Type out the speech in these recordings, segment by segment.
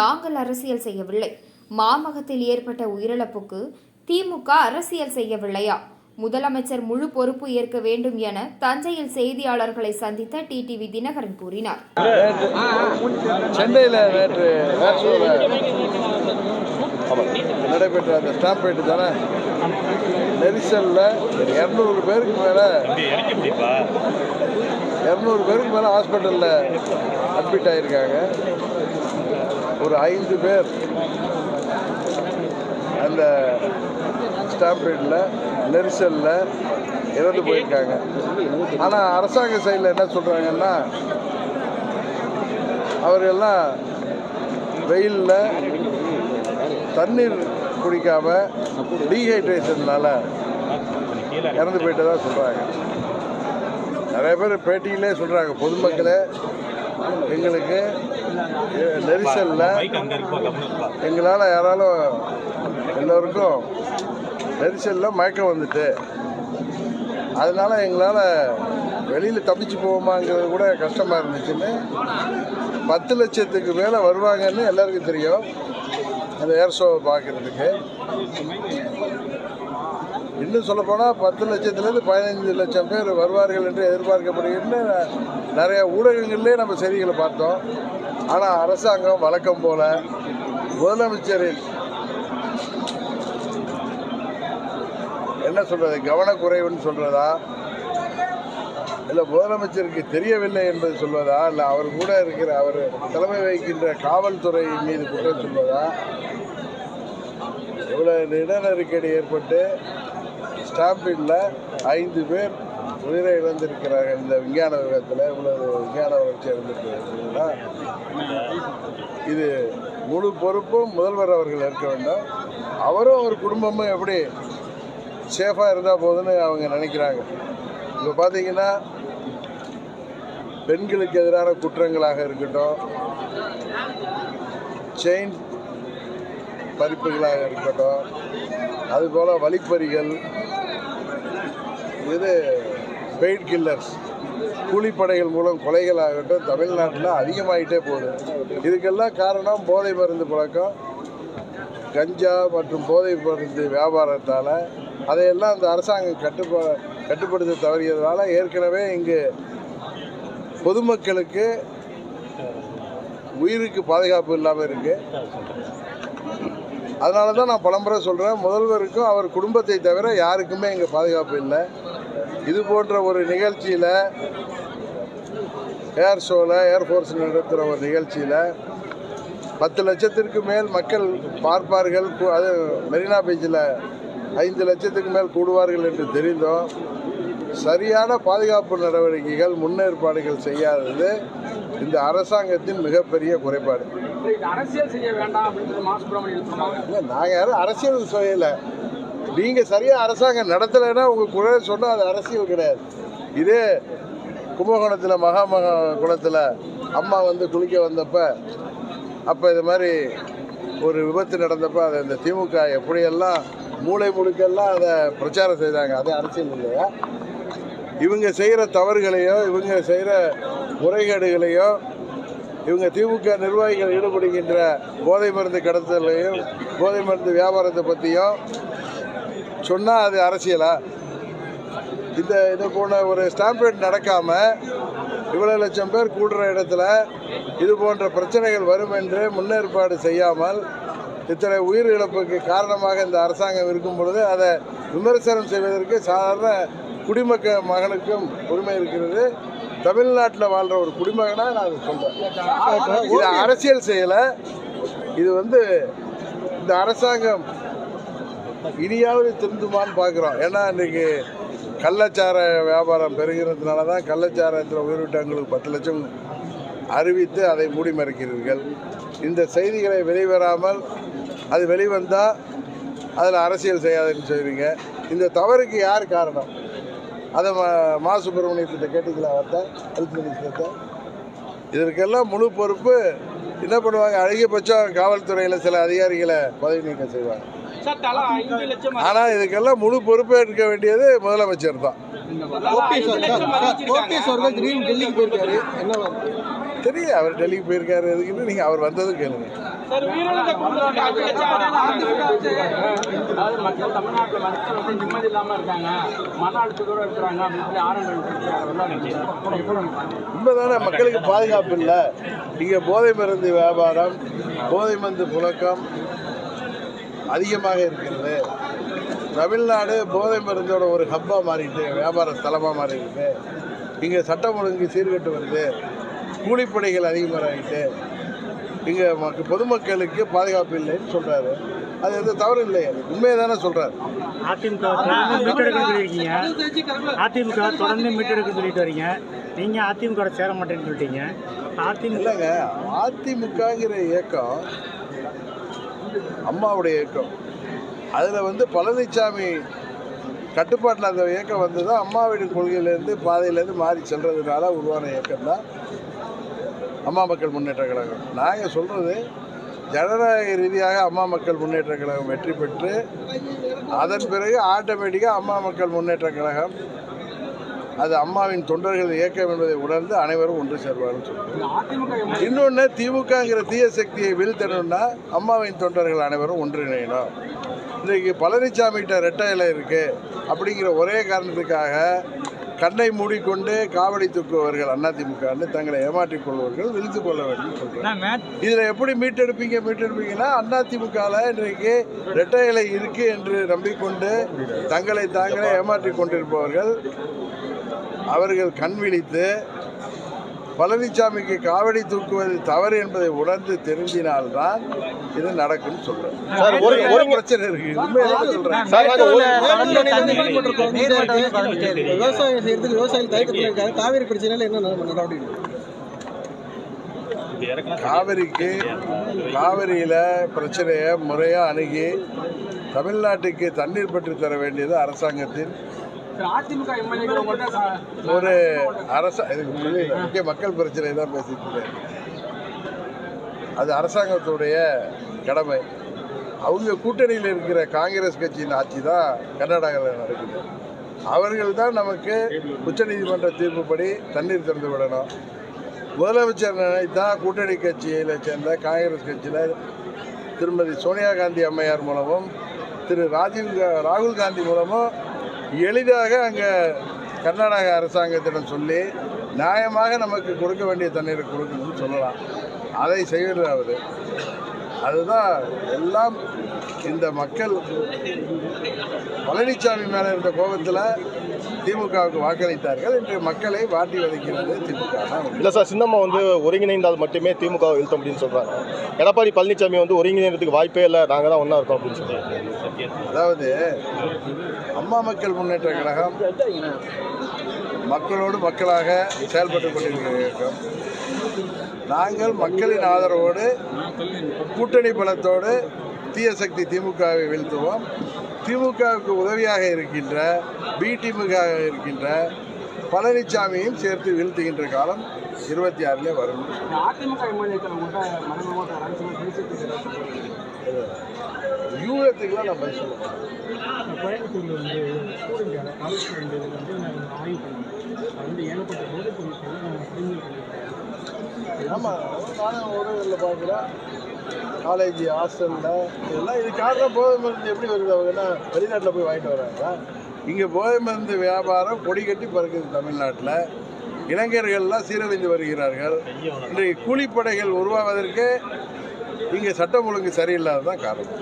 நாங்கள் அரசியல் செய்யவில்லை. மாமகத்தில் ஏற்பட்ட உயிரிழப்புக்கு திமுக அரசியல் செய்யவில்லையா? முதலமைச்சர் முழு பொறுப்பு ஏற்க வேண்டும் என தஞ்சையில் செய்தியாளர்களை சந்தித்த டிடிவி தினகரன் கூறினார். சென்னையில் நேற்று நடைபெற்ற அந்த ஸ்டாம்ப் ஃபைட்டு தானே? நெரிசலில் இரநூறு பேருக்கு மேலே இரநூறு பேருக்கு மேலே ஹாஸ்பிட்டலில் அட்மிட் ஆகியிருக்காங்க ஒரு ஐந்து பேர். அந்த ஸ்டாம்ப் நெரிசலில் இறந்து போயிருக்காங்க. ஆனால் அரசாங்க சைடில் என்ன சொல்கிறாங்கன்னா அவர்கள்லாம் வெயிலில் தண்ணீர் குடிக்காம டீஹைட்ரேஷன்னால இறந்து போயிட்டதா சொல்கிறாங்க நிறைய பேர் பேட்டியிலே சொல்கிறாங்க பொதுமக்களே எங்களுக்கு நெரிசலில் எங்களால் யாராலும் எல்லோருக்கும் நெரிசலில் மயக்கம் வந்துட்டு. அதனால் எங்களால் வெளியில் தப்பிச்சு போவோமாங்கிறது கூட கஷ்டமாக இருந்துச்சுன்னு பத்து லட்சத்துக்கு மேலே வருவாங்கன்னு எல்லாருக்கும் தெரியும். அந்த ஏர் ஷோவை பார்க்குறதுக்கு இன்னும் சொல்லப்போனால் பத்து லட்சத்துலேருந்து பதினைஞ்சு லட்சம் பேர் வருவார்கள் என்று எதிர்பார்க்கப்படுகின்ற நிறைய ஊடகங்கள்லேயே நம்ம செய்திகளை பார்த்தோம். ஆனால் அரசாங்கம் வழக்கம் போல முதலமைச்சரின் என்ன சொல்றது கவனக்குறைவுன்னு சொல்றதா? இல்லை முதலமைச்சருக்கு தெரியவில்லை என்பது சொல்வதா? இல்லை அவர் கூட இருக்கிற அவர் தலைமை வகிக்கின்ற காவல்துறை மீது குற்றம் சொல்வதா? இவ்வளோ இட நெருக்கடி ஏற்பட்டு ஸ்டாம்பில் ஐந்து பேர் உயிரை இழந்திருக்கிறார்கள் இந்த விஞ்ஞான உலகத்தில் இவ்வளவு விஞ்ஞான வளர்ச்சி இழந்திருக்கிறார்களா இது முழு பொறுப்பும் முதல்வர் அவர்கள் இருக்க வேண்டும். அவரும் அவர் குடும்பமும் எப்படி சேஃபாக இருந்தால் போதுன்னு அவங்க நினைக்கிறாங்க. இப்போ பார்த்தீங்கன்னா பெண்களுக்கு எதிரான குற்றங்களாக இருக்கட்டும் செயின் பறிப்புகளாக இருக்கட்டும் அதுபோல் வழிப்பறிகள் இது பெயின் கில்லர்ஸ். கூலிப்படைகள் மூலம் கொலைகள் ஆகட்டும் தமிழ்நாட்டில் அதிகமாகிட்டே போகுது. இதுக்கெல்லாம் காரணம் போதை மருந்து பழக்கம். கஞ்சா மற்றும் போதை மருந்து வியாபாரத்தால். அதையெல்லாம் அந்த அரசாங்கம் கட்டுப்பா கட்டுப்படுத்த தவறியதுனால ஏற்கனவே இங்கு பொதுமக்களுக்கு உயிருக்கு பாதுகாப்பு இல்லாமல் இருக்குது அதனால தான் நான் பலமுறை சொல்கிறேன் முதல்வருக்கும் அவர் குடும்பத்தை தவிர யாருக்குமே இங்கே பாதுகாப்பு இல்லை. இது போன்ற ஒரு நிகழ்ச்சியில் ஏர் ஷோவில் ஏர்ஃபோர்ஸ் நடத்துகிற ஒரு நிகழ்ச்சியில் பத்து லட்சத்திற்கு மேல் மக்கள் பார்ப்பார்கள். அது மெரினா பீச்சில் ஐந்து லட்சத்துக்கு மேல் கூடுவார்கள் என்று தெரிந்தும். சரியான பாதுகாப்பு நடவடிக்கைகள் முன்னேற்பாடுகள் செய்யாதது இந்த அரசாங்கத்தின் மிகப்பெரிய குறைபாடு. நாங்கள் யாரும் அரசியல் சொல்லலை நீங்கள் சரியாக அரசாங்கம் நடத்தலைன்னா உங்கள் குறை சொன்னால் அது அரசியல் கிடையாது. இதே கும்பகோணத்தில் மகாமக குளத்தில் அம்மா வந்து குளிக்க வந்தப்போ அப்போ இது மாதிரி ஒரு விபத்து நடந்தப்போ அதை இந்த திமுக எப்படியெல்லாம் மூளை முழுக்கெல்லாம் அதை பிரச்சாரம் செய்தாங்க. அது அரசியல் இல்லையா? இவங்க செய்கிற தவறுகளையோ இவங்க செய்கிற முறைகேடுகளையோ இவங்க திமுக நிர்வாகிகள் ஈடுபடுகின்ற போதை மருந்து கடத்தலையும் போதை மருந்து வியாபாரத்தை பற்றியும் சொன்னால் அது அரசியலா? இந்த இது போன ஒரு ஸ்டாம்பேட் நடக்காமல் இவ்வளோ லட்சம் பேர் கூடுற இடத்துல இது போன்ற பிரச்சனைகள் வரும் என்று முன்னேற்பாடு செய்யாமல் இத்தனை உயிர் இழப்புக்கு காரணமாக இந்த அரசாங்கம் இருக்கும் பொழுது அதை விமர்சனம் செய்வதற்கு சாதாரண குடிமக்க மகனுக்கும் உரிமை இருக்கிறது. தமிழ்நாட்டில் வாழ்கிற ஒரு குடிமகனாக நான் அதை சொல்கிறேன் இது அரசியல் செய்யலை. இது வந்து இந்த அரசாங்கம் இனியாவது திருந்துமான்னு பார்க்குறோம். ஏன்னா இன்றைக்கி கள்ளச்சார வியாபாரம் பெருகிறதுனால தான் கள்ளச்சாரத்தில் உயிரிட்டவங்களுக்கு பத்து லட்சம் அறிவித்து அதை மூடி மறைக்கிறீர்கள். இந்த செய்திகளை வெளிவராமல் அது வெளிவந்தால் அதில் அரசியல் செய்யாதுன்னு சொல்றீங்க. இந்த தவறுக்கு யார் காரணம்? அதை மா மா சுப்பிரமணியத்திட்ட கேட்டுக்கலாம் வார்த்தை? ஹெல்த் மினிஸ்டர்கிட்ட? இதற்கெல்லாம் முழு பொறுப்பு என்ன பண்ணுவாங்க? அதிகபட்சம் காவல்துறையில் சில அதிகாரிகளை பதவி நீக்கம் செய்வாங்க. ஆனால் இதுக்கெல்லாம் முழு பொறுப்பேற்க வேண்டியது முதலமைச்சர் தான் தெரியும் அவர் டெல்லிக்கு போயிருக்காரு எதுக்குன்னு நீங்கள் அவர் வந்ததும் கேளுங்க உண்மைதானே மக்களுக்கு பாதுகாப்பு இல்லை இங்கே போதை மருந்து வியாபாரம் போதை மருந்து புழக்கம் அதிகமாக இருக்கிறது. தமிழ்நாடு போதை மருந்தோட ஒரு ஹப்பாக மாறிட்டு வியாபார ஸ்தலமாக மாறி இருக்கு இங்கே சட்டம் ஒழுங்கு சீர்கட்டு வருது. கூலிப்படைகள் அதிகமாகிட்டு. இங்கே மக்க பொதுமக்களுக்கு பாதுகாப்பு இல்லைன்னு சொல்கிறாரு அது எந்த தவறு இல்லை உண்மையை தானே சொல்கிறார் அதிமுக சொல்லியிருக்கீங்க. அதிமுக தொடர்ந்து மீட்டெடுக்க சொல்லிட்டு வரீங்க. நீங்க அதிமுக சேர மாட்டேன்னு சொல்லிட்டீங்க. அதிமுக இல்லைங்க. அதிமுகங்கிற இயக்கம் அம்மாவுடைய இயக்கம். அதில் வந்து பழனிசாமி கட்டுப்பாட்டில் அந்த இயக்கம் வந்து தான் அம்மாவின் கொள்கையிலேருந்து பாதையிலேருந்து மாறி செல்றதுனால உருவான இயக்கம் தான் அம்மா மக்கள் முன்னேற்ற கழகம். நாங்கள் சொல்கிறது ஜனநாயக ரீதியாக அம்மா மக்கள் முன்னேற்ற கழகம் வெற்றி பெற்று அதன் பிறகு ஆட்டோமேட்டிக்காக அம்மா மக்கள் முன்னேற்ற கழகம் அது அம்மாவின் தொண்டர்கள் இயக்கம் என்பதை உணர்ந்து அனைவரும் ஒன்று சேர்வார்கள் அதிமுக இன்னொன்று திமுகங்கிற தீய சக்தியை வீழ்த்தணும்னா அம்மாவின் தொண்டர்கள் அனைவரும் ஒன்றிணையணும். இன்றைக்கு பழனிசாமிகிட்ட ரெட்டை இலை இருக்கு. அப்படிங்கிற ஒரே காரணத்துக்காக கண்ணை மூடிக்கொண்டு காவடி தூக்குபவர்கள் அதிமுகன்னு தங்களை ஏமாற்றிக் கொள்வர்கள் விழித்து கொள்ள வேண்டும் சொல்றேன். இதில் எப்படி மீட்டெடுப்பீங்க மீட்டெடுப்பீங்கன்னா அதிமுகவில் இன்றைக்கு ரெட்டை இலை இருக்கு என்று நம்பிக்கொண்டு தங்களை தாங்களே ஏமாற்றிக் கொண்டிருப்பவர்கள் அவர்கள் கண் விழித்து பழனிசாமிக்கு காவடி தூக்குவது தவறு என்பதை உணர்ந்து தெரிஞ்சினால்தான் இது நடக்கும்னு சொல்றேன். சார், ஒரு- ஒரு- பிரச்சனை இருக்கு. விவசாயம் செய்யறதுக்கு விவசாயிகள் தயக்கத்தில் இருக்காங்க காவேரி பிரச்சனையில என்ன நட- நடவடிக்கை காவிரிக்கு காவிரியில பிரச்சனையை முறையா அணுகி தமிழ்நாட்டுக்கு தண்ணீர் பெற்று தர வேண்டியது அரசாங்கத்தின் ஒரு அரச இதுக்கு முக்கிய மக்கள் பிரச்சனை தான் பேசிட்டு இருக்கேன். அது அரசாங்கத்துடைய கடமை. அவங்க கூட்டணியில் இருக்கிற காங்கிரஸ் கட்சியின் ஆட்சி தான் கர்நாடகாவில் நடக்குது. அவர்கள் தான் நமக்கு உச்சநீதிமன்ற தீர்ப்புப்படி தண்ணீர் திறந்து விடணும். முதலமைச்சர் நினைத்தான் கூட்டணி கட்சியில் சேர்ந்த காங்கிரஸ் கட்சியில் திருமதி சோனியா காந்தி அம்மையார் மூலமும் திரு ராஜீவ் கா- ராகுல் காந்தி மூலமும் எளிதாக அங்கே கர்நாடக அரசாங்கத்திடம் சொல்லி நியாயமாக நமக்கு கொடுக்க வேண்டிய தண்ணீரை கொடுக்கணும்னு சொல்லலாம். அதை செய்வது அவர் அதுதான் எல்லாம் இந்த மக்கள் பழனிசாமி மேலே இருந்த கோபத்தில் திமுகவுக்கு வாக்களித்தார்கள். இன்று மக்களை வாட்டி வதைக்கிறது திமுக. இல்லை சார் சின்னம்மா வந்து ஒருங்கிணைந்தால் மட்டுமே திமுக வீழ்த்த முடியும்னு சொல்கிறாங்க எடப்பாடி பழனிசாமி வந்து ஒருங்கிணைறதுக்கு வாய்ப்பே இல்லை நாங்கள் தான் ஒன்றா இருக்கோம் அப்படின்னு சொல்லி அதாவது அம்மா மக்கள் முன்னேற்ற கழகம் மக்களோடு மக்களாக செயல்பட்டு கொண்டிருக்கிறோம் நாங்கள் மக்களின் ஆதரவோடு கூட்டணி பலத்தோடு தீய சக்தி திமுகவை வீழ்த்துவோம். திமுகவுக்கு உதவியாக இருக்கின்ற பிடிமுக இருக்கின்ற பழனிசாமியும் சேர்த்து வீழ்த்துகின்ற காலம் இருபத்தி ஆறிலே வரும். அதிமுக யூகத்துக்குலாம் நான் பதில் சொல்லுவேன் கோயம்புத்தூர்ல வந்து ஸ்டூடெண்ட் காலேஜ் ஸ்டூடெண்ட் வந்து நாங்கள் ஆய்வு பண்ணோம் அது வந்து ஏகப்பட்ட போதைப் பொருட்களை நாங்கள் பறிமுதல் பண்ணியிருக்கோம் ஆமாம் நானும் ஊடகங்களில் பார்க்குறேன் காலேஜ் ஹாஸ்டலில் இதெல்லாம் இது காரணம் போதை மருந்து எப்படி வருது அவங்கன்னா வெளிநாட்டில் போய் வாங்கிட்டு வராங்க. இங்கே போதை மருந்து வியாபாரம் கொடி கட்டி பறக்குது தமிழ்நாட்டில். இளைஞர்கள்லாம் சீரழிந்து வருகிறார்கள். இன்றைக்கு கூலிப்படைகள் உருவாவதற்கு இங்கே சட்டம் ஒழுங்கு சரியில்லாததான் காரணம்.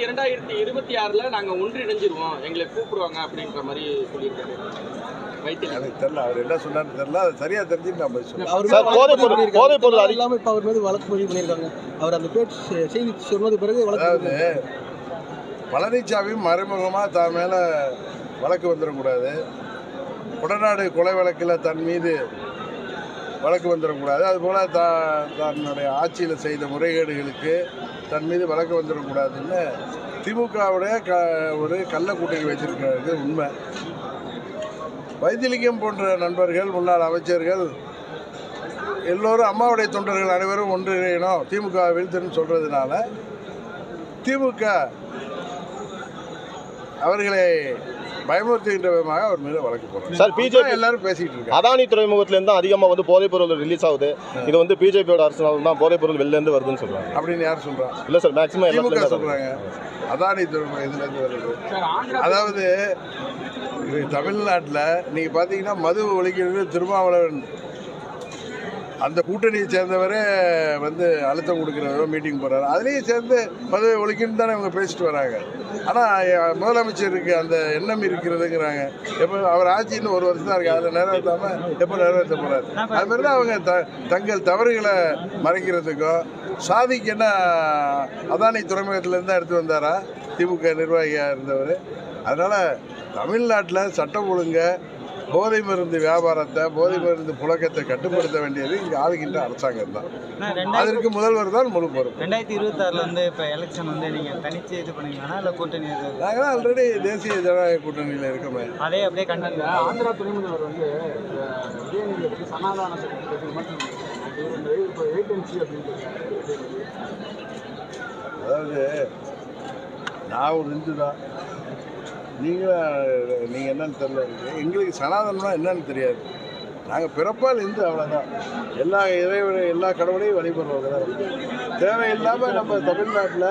இரண்டாயிரத்தி இருபத்தி ஆறுல நாங்க ஒன்றிணைஞ்சிருவோம் எங்களை கூப்பிடுவாங்க அப்படின்ற மாதிரி சொல்லியிருக்காரு. எனக்கு தெரியல அவர் என்ன சொன்னார்னு தெரியல அது சரியாக தெரிஞ்சுட்டு நான் போய் சொல்லுவேன் அவர் சார், மேல போதைப் பொருள் வழக்கு போதைப் பொருள் பதிவு அதிக- இல்லாம இப்ப அவர் மீது வழக்கு பதிவு பண்ணியிருக்காங்க. அவர் அந்த பேச்சு செய்தி சொன்னது பிறகு அதாவது பழனிசாமி மறைமுகமாக தான் மேலே வழக்கு வந்துடக்கூடாது. உடநாடு கொலை வழக்கில் தன் மீது வழக்கு வந்துடக்கூடாது அதுபோல் தா தன்னுடைய ஆட்சியில் செய்த முறைகேடுகளுக்கு தன் மீது வழக்கு வந்துடக்கூடாதுன்னு திமுகவுடைய க ஒரு கள்ள கூட்டணி வைத்திருக்கிறது உண்மை. வைத்திலிங்கம் போன்ற நண்பர்கள் முன்னாள் அமைச்சர்கள் எல்லோரும் அம்மாவுடைய தொண்டர்கள் அனைவரும் ஒன்றிணையணும் திமுக வீழ்த்துன்னு சொல்கிறதுனால திமுக அவர்களை பயமுறுத்துகின்ற விதமாக அவர் மீது வழக்கு போடுறாங்க சார், BJP எல்லாரும் பேசிட்டு இருக்காங்க. அதானி துறைமுகத்திலேருந்து அதிகமாக வந்து போதைப் பொருள் ரிலீஸ் ஆகுது. இது வந்து பிஜேபியோட அரசினால் தான் போதைப் பொருள் வெளிலேருந்து வருதுன்னு சொல்றாங்க. அப்படின்னு யார் சொல்றா? இல்லை சார் மேக்ஸிமம் திமுக சொல்றாங்க. அதானி துறைமுகம் இதுல இருந்து வருது? அதாவது தமிழ்நாட்டில் நீங்கள் பார்த்தீங்கன்னா மது ஒழிக்கிறது திருமாவளவன் அந்த கூட்டணியை சேர்ந்தவரே வந்து அழுத்தம் கொடுக்குறவரோ மீட்டிங் போகிறாரு அதுலேயும் சேர்ந்து பதவி ஒழிக்கணும்னு தானே இவங்க பேசிட்டு வராங்க. ஆனால் முதலமைச்சருக்கு அந்த எண்ணம் இருக்கிறதுங்கிறாங்க. எப்போ அவர் ஆட்சி இன்னும் ஒரு வருஷம் தான் இருக்குது அதை நிறைவேற்றாமல் எப்போ நிறைவேற்ற போகிறார் அது மாதிரி தான் அவங்க த தங்கள் தவறுகளை மறைக்கிறதுக்கும் சாதிக்கு என்ன அதானி துறைமுகத்திலேருந்து தான் எடுத்து வந்தாரா? திமுக நிர்வாகியாக இருந்தவர். அதனால் தமிழ்நாட்டில் சட்டம் ஒழுங்கை போதை மருந்து வியாபாரத்தை போதை மருந்து புழக்கத்தை கட்டுப்படுத்த வேண்டியது இங்கே ஆளுகின்ற அரசாங்கம் தான். அதற்கு முதல்வர் தான் முழு பொறுப்பு. ரெண்டாயிரத்தி இருபத்தாறுல வந்து இப்போ எலெக்ஷன் வந்து நீங்க தனிச்சு இது பண்ணுவீங்களா இல்லை கூட்டணி? நாங்கள் தான் ஆல்ரெடி தேசிய ஜனநாயக கூட்டணியில் இருக்கோமே. அதே அப்படியே கண்டினியூ ஆந்திரா துணை முதல்வர் வந்து சமாதான. அதாவது நான் ஒரு இந்து தான் நீங்களும் நீங்கள் என்னன்னு தெரியல. எங்களுக்கு சனாதனம்னா என்னன்னு தெரியாது. நாங்கள் பிறப்பால் இந்து அவ்வளோதான் எல்லா இறைவனை எல்லா கடவுளையும் வழிபடுறவங்க தான். தேவையில்லாமல் நம்ம தமிழ்நாட்டில்